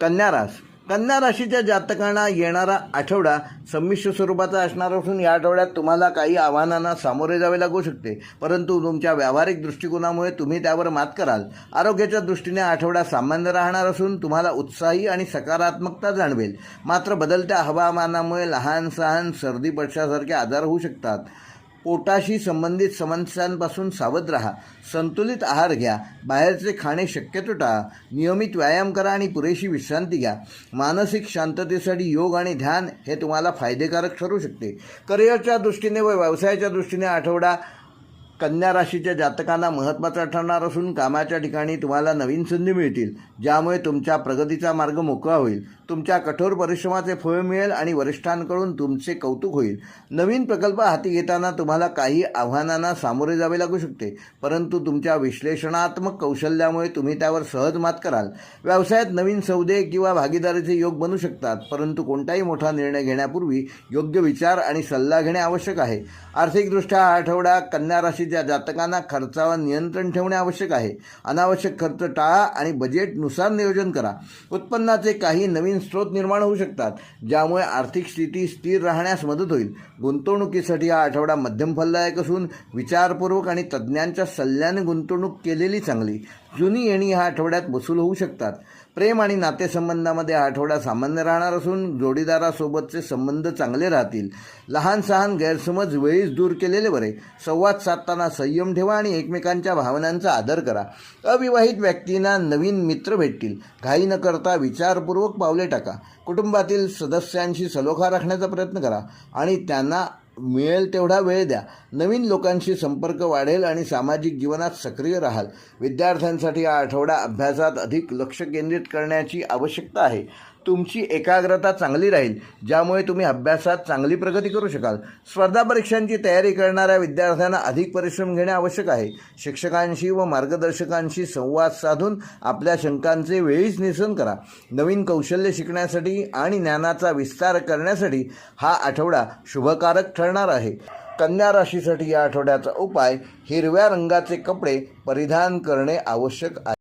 कन्या रास कन्या राशीच्या जातकांना येणारा आठवडा संमिश्र स्वरूपाचा असणार असून या आठवड्यात तुम्हाला काही आव्हानांना सामोरे जावे लागू शकते. परंतु तुमच्या व्यावहारिक दृष्टिकोनामुळे तुम्ही त्यावर मात कराल. आरोग्याच्या दृष्टीने आठवडा सामान्य राहणार असून तुम्हाला उत्साही आणि सकारात्मकता जाणवेल. मात्र बदलत्या हवामानामुळे लहान सहान सर्दी पक्षासारखे आजार होऊ शकतात. पोटाशी संबंधित समस्यांपासून सावध राहा. संतुलित आहार घ्या. बाहेरचे खाणे शक्यतो टाळा. नियमित व्यायाम करा आणि पुरेशी विश्रांती घ्या. मानसिक शांततेसाठी योग आणि ध्यान हे तुम्हाला फायदेकारक ठरू शकते. करिअरच्या दृष्टीने व व्यवसायाच्या दृष्टीने आठवडा कन्या राशीच्या जातकांना महत्त्वाचा ठरणार असून कामाच्या ठिकाणी तुम्हाला नवीन संधी मिळतील ज्यामुळे तुमच्या प्रगतीचा मार्ग मोकळा होईल. तुमच्या कठोर परिश्रमाचे फळ मिळेल आणि वरिष्ठांकडून तुमचे कौतुक होईल. नवीन प्रकल्प हाती घेताना तुम्हाला काही आव्हानांना सामोरे जावे लागू शकते परंतु तुमच्या विश्लेषणात्मक कौशल्यामुळे तुम्ही त्यावर सहज मात कराल. व्यवसायात नवीन सौदे किंवा भागीदारीचे योग बनू शकतात परंतु कोणताही मोठा निर्णय घेण्यापूर्वी योग्य विचार आणि सल्ला घेणे आवश्यक आहे. आर्थिकदृष्ट्या हा आठवडा कन्या राशीच्या जातकांना खर्चावर नियंत्रण ठेवणे आवश्यक आहे. अनावश्यक खर्च टाळा आणि बजेटनुसार नियोजन करा. उत्पन्नाचे काही नवीन स्रोत निर्माण होऊ शकतात ज्यामुळे आर्थिक स्थिती स्थिर राहण्यास मदत होईल. गुंतवणुकीसाठी हा आठवडा मध्यम फलदायक असून विचारपूर्वक आणि तज्ज्ञांच्या सल्ल्याने गुंतवणूक केलेली चांगली. जुनी येणी ह्या आठवड्यात वसूल होऊ शकतात. प्रेम आणि नातेसंबंधामध्ये हा आठवडा सामान्य राहणार असून जोडीदारासोबतचे संबंध चांगले राहतील. लहान सहान गैरसमज वेळीच दूर केलेले बरे. संवाद साधताना संयम ठेवा आणि एकमेकांच्या भावनांचा आदर करा. अविवाहित व्यक्तींना नवीन मित्र भेटतील. घाई न करता विचारपूर्वक पावले टाका. कुटुंबातील सदस्यांशी सलोखा राखण्याचा प्रयत्न करा आणि त्यांना मिळेल तेवढा वेळ द्या. नवीन लोकांशी संपर्क वाढेल आणि सामाजिक जीवनात सक्रिय राहाल. विद्यार्थ्यांसाठी हा आठवडा अभ्यासात अधिक लक्ष केंद्रित करण्याची आवश्यकता आहे. तुमची एकाग्रता चांगली राहील ज्यामुळे तुम्ही अभ्यासात चांगली प्रगती करू शकाल. स्पर्धा परीक्षांची तयारी करणाऱ्या विद्यार्थ्यांना अधिक परिश्रम घेणे आवश्यक आहे. शिक्षकांशी व मार्गदर्शकांशी संवाद साधून आपल्या शंकांचे वेळीच निरसन करा. नवीन कौशल्य शिकण्यासाठी आणि ज्ञानाचा विस्तार करण्यासाठी हा आठवडा शुभकारक ठरणार आहे. कन्या राशीसाठी या आठवड्याचा उपाय हिरव्या रंगाचे कपडे परिधान करणे आवश्यक आहे.